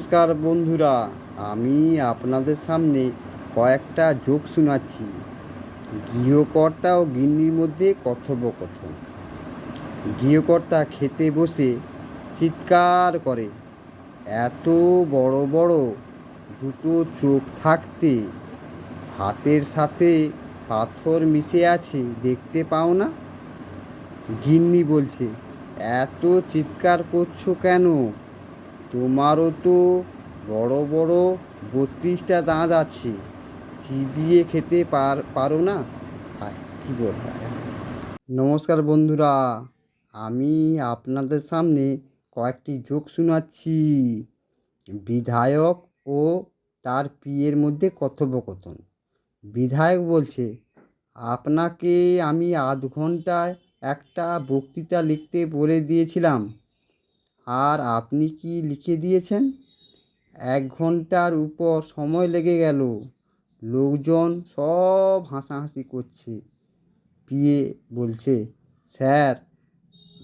নমস্কার বন্ধুরা, আমি আপনাদের সামনে কয়েকটা যোগ শোনাচ্ছি। গৃহকর্তা ও গিন্নির মধ্যে কথোপকথন। গৃহকর্তা খেতে বসে চিৎকার করে, এত বড় বড় দুটো চোখ থাকতে হাতের সাথে পাথর মিশে আছে দেখতে পাও না? গিন্নি বলছে, এত চিৎকার করছ কেন? তোমারও তো বড় বড় বত্রিশটা দাঁত আছে। চিবিয়ে খেতে পার, পারো না? কী বল নমস্কার বন্ধুরা, আমি আপনাদের সামনে কয়েকটি যোগ শোনাচ্ছি। বিধায়ক ও তার পিয়ের মধ্যে কথোপকথন। বিধায়ক বলছে, আপনাকে আমি আধ ঘন্টায় একটা বক্তৃতা লিখতে বলে দিয়েছিলাম। আর আপনি কি লিখে দিয়েছেন? এক ঘণ্টার উপর সময় লেগে গেল। লোকজন সব হাসাহাসি করছে। পিয়ে বলছে, স্যার,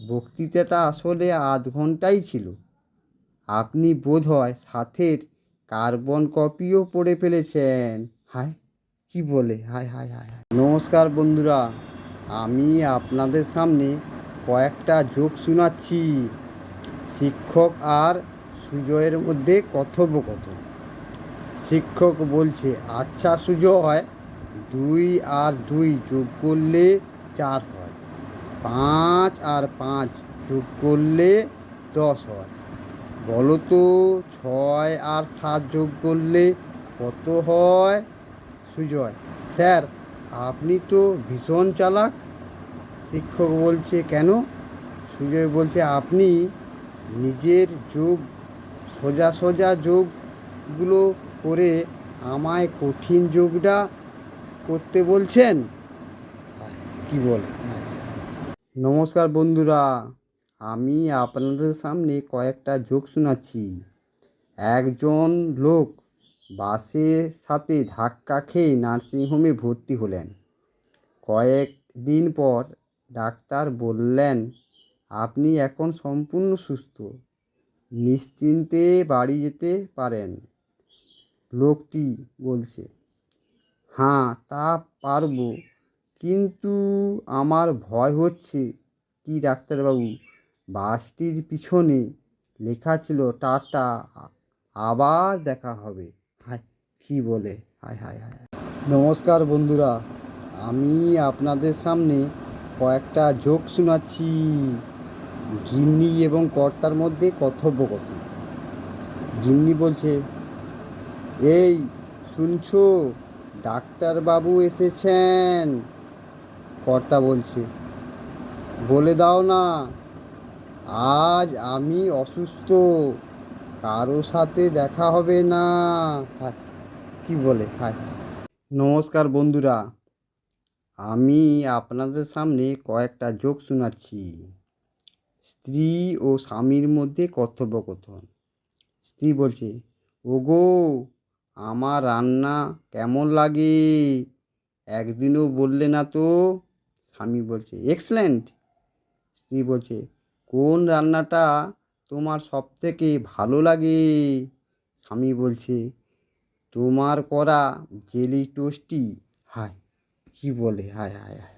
বক্তৃতাটা আসলে আধ ঘন্টাই ছিল। আপনি বোধহয় সাথের কার্বন কপিও পড়ে ফেলেছেন। হায়, কি বলে? হায় হায় হায় হায়। নমস্কার বন্ধুরা, আমি আপনাদের সামনে কয়েকটা যোগ শোনাচ্ছি। শিক্ষক আর সুজয়ের মধ্যে কথোপকথন। শিক্ষক বলছে আচ্ছা সুজয়, দুই আর দুই যোগ করলে চার হয়। পাঁচ আর পাঁচ যোগ করলে দশ হয়। বলো তো, ছয় আর সাত যোগ করলে কত হয়? সুজয়, স্যার, আপনি তো ভীষণ চালাক। শিক্ষক বলছে, কেন? সুজয় বলছে, আপনি নিজের যোগ, সোজা সোজা যোগগুলো করে আমায় কঠিন যোগটা করতে বলছেন? কি বল? নমস্কার বন্ধুরা, আমি আপনাদের সামনে কয়েকটা যোগ শোনাচ্ছি। একজন লোক বাসের সাথে ধাক্কা খেয়ে নার্সিংহোমে ভর্তি হলেন। কয়েক দিন পর ডাক্তার বললেন আপনি এখন সম্পূর্ণ সুস্থ। নিশ্চিন্তে বাড়ি যেতে পারেন, লোকটি বলছে। হ্যাঁ তা পারব, কিন্তু আমার ভয় হচ্ছে। কি ডাক্তারবাবু, বাসটির পিছনে লেখা ছিল, টাটা, আবার দেখা হবে। হায়, কী বলে? হায় হায় হায়। নমস্কার বন্ধুরা, আমি আপনাদের সামনে কয়েকটা জোক শোনাচ্ছি। গিন্নি এবং কর্তার মধ্যে কথোপকথন। গিন্নি বলছে, এই, শুনছো? ডাক্তারবাবু এসেছেন। কর্তা বলছে, বলে দাও না, আজ আমি অসুস্থ, কারও সাথে দেখা হবে না। কি বলে, হায়। নমস্কার বন্ধুরা, আমি আপনাদের সামনে কয়েকটা যোগ শোনাচ্ছি। স্ত্রী ও স্বামীর মধ্যে কথোপকথন স্ত্রী বলছে, ওগো, আমার রান্না কেমন লাগে? একদিনও বললে না তো? স্বামী বলছে এক্সেলেন্ট স্ত্রী বলছে, কোন রান্নাটা তোমার সব থেকে ভালো লাগে? স্বামী বলছে, তোমার করা জেলি টোস্টি হায়, কি বলে, হায় হায় হায়।